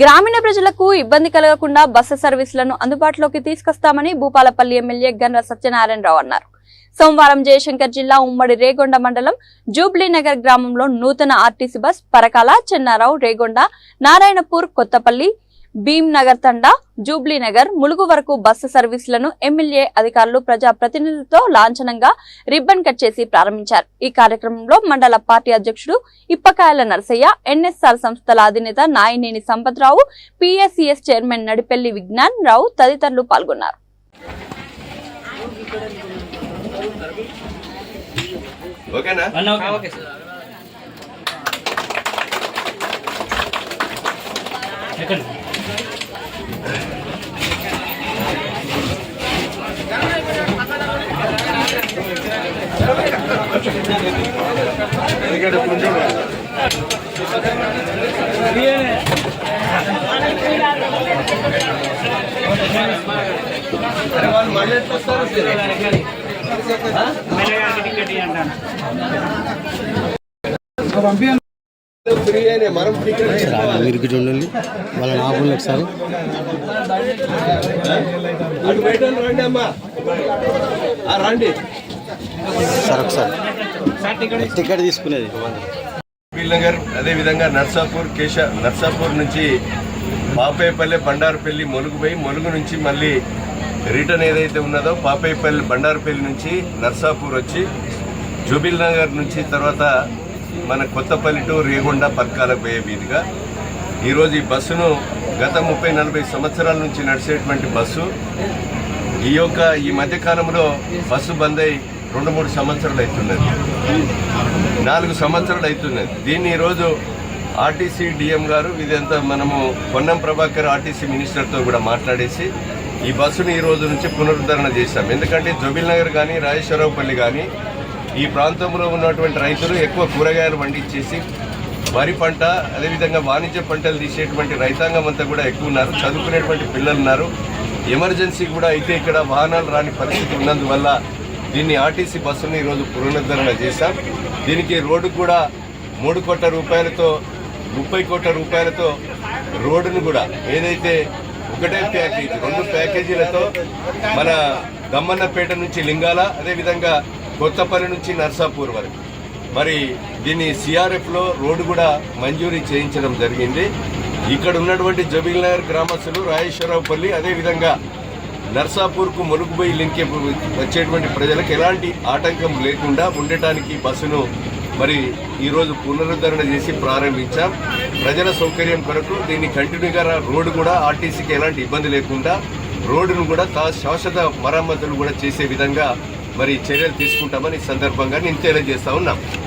గ్రామీణ ప్రజలకు ఇబ్బంది కలగకుండా బస్సు సర్వీసులను అందుబాటులోకి తీసుకొస్తామని భూపాలపల్లి ఎమ్మెల్యే గండ్ర సత్యనారాయణరావు అన్నారు. సోమవారం జయశంకర్ జిల్లా ఉమ్మడి రేగొండ మండలం జూబ్లీ నగర్ గ్రామంలో నూతన ఆర్టీసీ బస్ పరకాల చెన్నారావు రేగొండ నారాయణపూర్ కొత్తపల్లి భీమ్ నగర్ తండా జూబ్లీ నగర్ ములుగు వరకు బస్సు సర్వీసులను ఎమ్మెల్యే అధికారులు ప్రజా ప్రతినిధులతో లాంఛనంగా రిబ్బన్ కట్ చేసి ప్రారంభించారు. ఈ కార్యక్రమంలో మండల పార్టీ అధ్యక్షుడు ఇప్పకాయల నరసయ్య ఎన్ఎస్ఆర్ సంస్థల అధినేత నాయనేని సంపత్రావు పిఎస్సిఎస్ చైర్మన్ నడిపెల్లి విజ్ఞాన్ రావు తదితరులు పాల్గొన్నారు. ఓకేనా? Okay sir. ఎక్కడ? ఎందుకంటే కొంచెం అరే వాళ్ళు నాకులు ఒకసారి. అటు బయట వాళ్ళు రండి అమ్మా. ఆ, రండి. సార్ ఒకసారి. టికెట్ తీసుకునేది. నగర్ అదే విధంగా నర్సాపూర్ కేశ నర్సాపూర్ నుంచి పాపేపల్లి బండారుపల్లి మొలుగు పోయి మొలుగు నుంచి మళ్ళీ రిటర్న్ ఏదైతే ఉన్నదో పాపేపల్లి బండారుపల్లి నుంచి నర్సాపూర్ వచ్చి జుబిల్ నగర్ నుంచి తర్వాత మన కొత్తపల్లి టు రేగొండ పర్కాలకు పోయే వీధిగా ఈరోజు ఈ బస్సును గత ముప్పై నలభై సంవత్సరాల నుంచి నడిచేటువంటి బస్సు. ఈ యొక్క ఈ మధ్యకాలంలో బస్సు బంద్ అయి రెండు మూడు సంవత్సరాలు అవుతున్నది. నాలుగు సంవత్సరాలు అవుతున్నది. దీన్ని ఈరోజు ఆర్టీసీ డిఎం గారు ఇదంతా మనము పొన్నం ప్రభాకర్ ఆర్టీసీ మినిస్టర్తో కూడా మాట్లాడేసి ఈ బస్సును ఈ రోజు నుంచి పునరుద్ధరణ చేశాం. ఎందుకంటే జబిల్ నగర్ కానీ రాజేశ్వరరావుపల్లి కానీ ఈ ప్రాంతంలో ఉన్నటువంటి రైతులు ఎక్కువ కూరగాయలు పండించేసి వరి పంట అదేవిధంగా వాణిజ్య పంటలు తీసేటువంటి రైతాంగం అంతా కూడా ఎక్కువ ఉన్నారు. చదువుకునేటువంటి పిల్లలు ఉన్నారు. ఎమర్జెన్సీ కూడా అయితే ఇక్కడ వాహనాలు రాని పరిస్థితి ఉన్నందువల్ల దీన్ని ఆర్టీసీ బస్సును ఈరోజు పునరుద్ధరణ చేశాం. దీనికి రోడ్డు కూడా మూడు కోట్ల రూపాయలతో ముప్పై కోట్ల రూపాయలతో రోడ్డును కూడా ఏదైతే ఒకటే ప్యాకేజీ రెండు ప్యాకేజీలతో మన గమ్మన్నపేట నుంచి లింగాల అదేవిధంగా కొత్తపల్లి నుంచి నర్సాపూర్ వరకు. మరి దీన్ని సిఆర్ఎఫ్లో రోడ్డు కూడా మంజూరీ చేయించడం జరిగింది. ఇక్కడ ఉన్నటువంటి జబీల్ నగర్ గ్రామస్తులు రాజేశ్వరరావుపల్లి అదేవిధంగా నర్సాపూర్కు ములుగుబోయి లింక్ వచ్చేటువంటి ప్రజలకు ఎలాంటి ఆటంకం లేకుండా ఉండటానికి బస్సును మరి ఈరోజు పునరుద్ధరణ చేసి ప్రారంభించాం. ప్రజల సౌకర్యం కొరకు దీన్ని కంటిన్యూగా రోడ్డు కూడా ఆర్టీసీకి ఎలాంటి ఇబ్బంది లేకుండా రోడ్డును కూడా తా శాశ్వత మరమ్మతులు కూడా చేసే విధంగా మరి చర్యలు తీసుకుంటామని ఈ సందర్భంగా నేను తెలియజేస్తా ఉన్నాం.